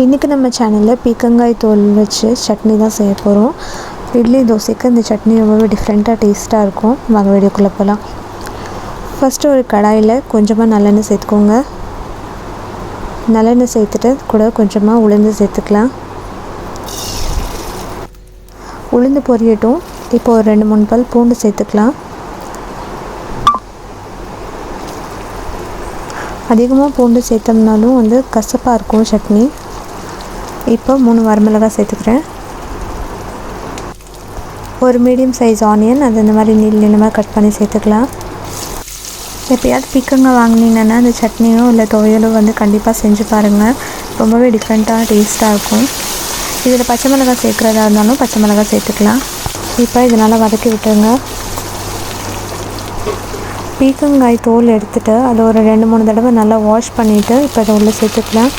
இன்றைக்கி நம்ம சேனலில் பீக்கங்காய் தோல் வச்சு சட்னி தான் செய்ய போகிறோம் இட்லி தோசைக்கு இந்த சட்னி ரொம்பவே டிஃப்ரெண்ட்டாக டேஸ்ட்டாக இருக்கும். வாங்க வீடியோக்குள்ளே போகலாம் ஃபஸ்ட்டு ஒரு கடாயில் கொஞ்சமாக நல்லெண்ணெய் சேர்த்துக்கோங்க. நல்லெண்ணெய் சேர்த்துட்டு கூட கொஞ்சமாக உளுந்து சேர்த்துக்கலாம். உளுந்து பொரியட்டும். இப்போ ஒரு ரெண்டு மூணு பல் பூண்டு சேர்த்துக்கலாம். அதிகமாக பூண்டு சேர்த்தோம்னாலும் வந்து கசப்பாக இருக்கும் சட்னி. இப்போ மூணு வரமிளகாய் சேர்த்துக்கிறேன். ஒரு மீடியம் சைஸ் ஆனியன் அது இந்த மாதிரி நீள் நீளமாக கட் பண்ணி சேர்த்துக்கலாம். எப்பயாவது பிக்கங்க வாங்கினீங்கன்னா அந்த சட்னியோ இல்லை துவையலோ வந்து கண்டிப்பாக செஞ்சு பாருங்கள் ரொம்பவே டிஃப்ரெண்ட்டாக டேஸ்ட்டாக இருக்கும். இதில் பச்சை மிளகாய் சேர்க்குறதா இருந்தாலும் பச்சை மிளகாய் சேர்த்துக்கலாம். இப்போ இதனால் வதக்கி விட்டுருங்க. பீக்கங்காய் தோல் எடுத்துகிட்டு அதை ஒரு ரெண்டு மூணு தடவை நல்லா வாஷ் பண்ணிவிட்டு இப்போ அதை உள்ளே சேர்த்துக்கலாம்.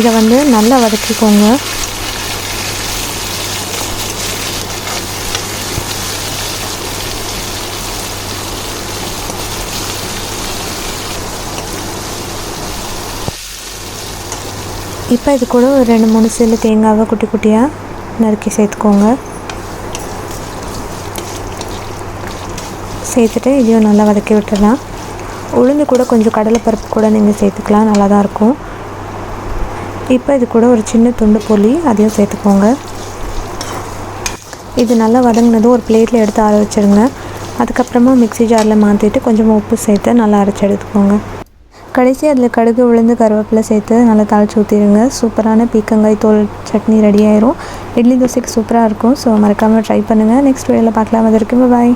இதை வந்து நல்லா வதக்கிக்கோங்க. இப்போ இது கூட ஒரு ரெண்டு மூணு சில்லு தேங்காவை குட்டி குட்டியாக நறுக்கி சேர்த்துக்கோங்க. சேர்த்துட்டு இதையும் நல்லா வதக்கி விட்டுடலாம். உளுந்து கூட கொஞ்சம் கடலைப்பருப்பு கூட நீங்கள் சேர்த்துக்கலாம் நல்லா தான் இருக்கும். இப்போ இது கூட ஒரு சின்ன துண்டு புளி அதையும் சேர்த்துக்கோங்க. இது நல்லா வதங்கினதும் ஒரு பிளேட்டில் எடுத்து ஆற வச்சுருங்க. அதுக்கப்புறமா மிக்ஸி ஜாரில் மாற்றிட்டு கொஞ்சமாக உப்பு சேர்த்து நல்லா அரைச்சி எடுத்துக்கோங்க. கடைசி அதில் கடுகு விழுந்து கருவேப்பிலை சேர்த்து நல்லா தாளிச்சு ஊற்றிடுங்க சூப்பரான பீக்கங்காய் தோல் சட்னி ரெடி ஆயிரும். இட்லி தோசைக்கு சூப்பராக இருக்கும். ஸோ மறக்காமல் ட்ரை பண்ணுங்கள் நெக்ஸ்ட் வீடியோவில் பார்க்கலாம். அது பாய்